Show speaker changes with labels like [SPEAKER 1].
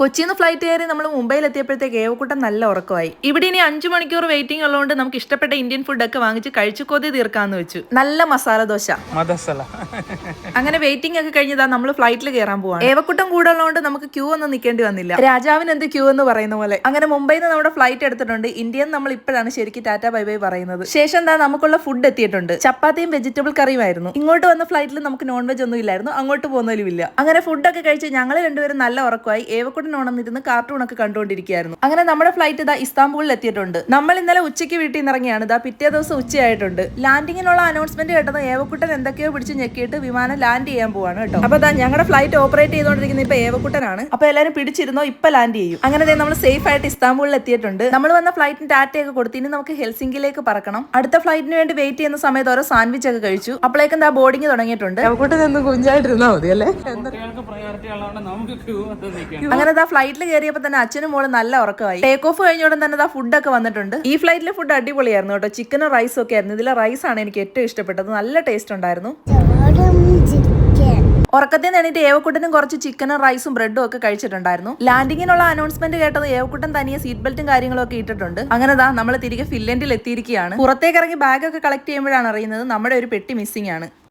[SPEAKER 1] കൊച്ചിന്ന് flight കയറി നമ്മൾ മുംബൈയിൽ എത്തിയപ്പോഴത്തേക്ക് ഏവക്കൂട്ടം നല്ല ഉറക്കമായി. ഇവിടെ ഇനി അഞ്ചു മണിക്കൂർ വെയിറ്റിംഗ് ഉള്ളതുകൊണ്ട് നമുക്ക് ഇഷ്ടപ്പെട്ട ഇന്ത്യൻ ഫുഡൊക്കെ വാങ്ങിച്ച് കഴിച്ചു കൊതി തീർക്കാന്ന് വെച്ചു. നല്ല മസാല ദോശ. അങ്ങനെ വെയിറ്റിംഗ് ഒക്കെ കഴിഞ്ഞതാ നമ്മൾ ഫ്ലൈറ്റിൽ കയറാൻ പോവാണ്. ഏവക്കൂട്ടം കൂടെ ഉള്ളതുകൊണ്ട് നമുക്ക് ക്യൂ ഒന്നും നിൽക്കേണ്ടി വന്നില്ല. രാജാവിന് എന്ത് ക്യൂ എന്ന് പറയുന്ന പോലെ. അങ്ങനെ മുംബൈയിൽ നിന്ന് നമ്മുടെ ഫ്ലൈറ്റ് എടുത്തിട്ടുണ്ട്. ഇന്ത്യയിൽ നമ്മൾ ഇപ്പോഴാണ് ശരിക്കും ടാറ്റ ബൈ ബൈ പറയുന്നത്. ശേഷം എന്താ നമുക്കുള്ള ഫുഡ് എത്തിയിട്ടുണ്ട്. ചപ്പാത്തിയും വെജിറ്റബിൾ കറിയും ആയിരുന്നു. ഇങ്ങോട്ട് വന്ന ഫ്ലൈറ്റിൽ നമുക്ക് നോൺ വെജ് ഒന്നും ഇല്ലായിരുന്നു. അങ്ങോട്ട് പോകുന്നതിലും ഇല്ല. അങ്ങനെ ഫുഡൊക്കെ കഴിച്ച് ഞങ്ങൾ രണ്ടുപേരും നല്ല ഉറക്കമായി. ഉണർന്നിരുന്ന് കാർട്ടൂൺ ഒക്കെ കണ്ടുകൊണ്ടിരിക്കുകയായിരുന്നു. അങ്ങനെ നമ്മുടെ ഫ്ലൈറ്റ് ഇതാ ഇസ്താംബൂളിൽ എത്തിയിട്ടുണ്ട്. നമ്മൾ ഇന്നലെ ഉച്ചയ്ക്ക് വീട്ടിൽ നിന്ന് ഇറങ്ങിയാണ്. ഇതാ പിറ്റേ ദിവസം ഉച്ചയായിട്ടുണ്ട്. ലാൻഡിങ്ങിനുള്ള അനൗൺസ്മെന്റ് കേട്ടത് ഏവക്കുട്ടൻ എന്തൊക്കെയോ പിടിച്ച് ഞെക്കിയിട്ട് വിമാനം ലാൻഡ് ചെയ്യാൻ പോവാണ് കേട്ടോ. അപ്പൊ ദാ ഞങ്ങളുടെ ഫ്ലൈറ്റ് ഓപ്പറേറ്റ് ചെയ്തുകൊണ്ടിരിക്കുന്ന ഇപ്പൊ ഏവക്കുട്ടനാണ്. അപ്പൊ എല്ലാവരും പിടിച്ചിരുന്നോ ഇപ്പൊ ലാൻഡ് ചെയ്യും. അങ്ങനെ നമ്മൾ സേഫ് ആയിട്ട് ഇസ്താംബൂളിൽ എത്തിയിട്ടുണ്ട്. നമ്മൾ വന്ന ഫ്ലൈറ്റിന് ടാറ്റയൊക്കെ കൊടുത്ത് ഇനി നമുക്ക് ഹെൽസിംഗിലേക്ക് പറക്കണം. അടുത്ത ഫ്ലൈറ്റിന് വേണ്ടി വെയിറ്റ് ചെയ്യുന്ന സമയത്ത് ഓരോ സാൻഡ്വിച്ച് ഒക്കെ കഴിച്ചു. അപ്പോഴേക്കും എന്താ ബോർഡിംഗ് തുടങ്ങിയിട്ടുണ്ട്.
[SPEAKER 2] ഏവക്കൂട്ടൻ എന്ന് കുഞ്ഞായിട്ടിരുന്നാ മതി അല്ലേ?
[SPEAKER 1] അങ്ങനെ ദാ ഫ്ലൈറ്റിൽ കയറിയപ്പോൾ തന്നെ അച്ഛനും മോളും നല്ല ഉറക്കമായി. ടേക്ക് ഓഫ് കഴിഞ്ഞ ഉടൻ തന്നെ ദാ ഫുഡൊക്കെ വന്നിട്ടുണ്ട്. ഈ ഫ്ലൈറ്റിലെ ഫുഡ് അടിപൊളിയായിരുന്നു കേട്ടോ. ചിക്കനും റൈസും ഒക്കെ ആയിരുന്നു. ഇതിലെ റൈസ് ആണ് എനിക്ക് ഏറ്റവും ഇഷ്ടപ്പെട്ടത്. നല്ല ടേസ്റ്റ് ഉണ്ടായിരുന്നു. ഉറക്കത്തിൽ നിന്ന് എണീറ്റ് ഏവക്കുട്ടനും കുറച്ച് ചിക്കനും റൈസും ബ്രെഡും ഒക്കെ കഴിച്ചിട്ടുണ്ടായിരുന്നു. ലാൻഡിങ്ങിനുള്ള അനൗൺസ്മെന്റ് കേട്ടത് ഏവക്കുട്ടൻ തനിയെ സീറ്റ് ബെൽറ്റും കാര്യങ്ങളും ഒക്കെ ഇട്ടിട്ടുണ്ട്. അങ്ങനെ ദാ നമ്മൾ തിരികെ ഫിൻലൻഡിൽ എത്തിയിരിക്കുകയാണ്. പുറത്തേക്ക് ഇറങ്ങി ബാഗൊക്കെ കളക്ട് ചെയ്യുമ്പോഴാണ് അറിയുന്നത് നമ്മുടെ ഒരു പെട്ടി മിസ്സിംഗ് ആണ്.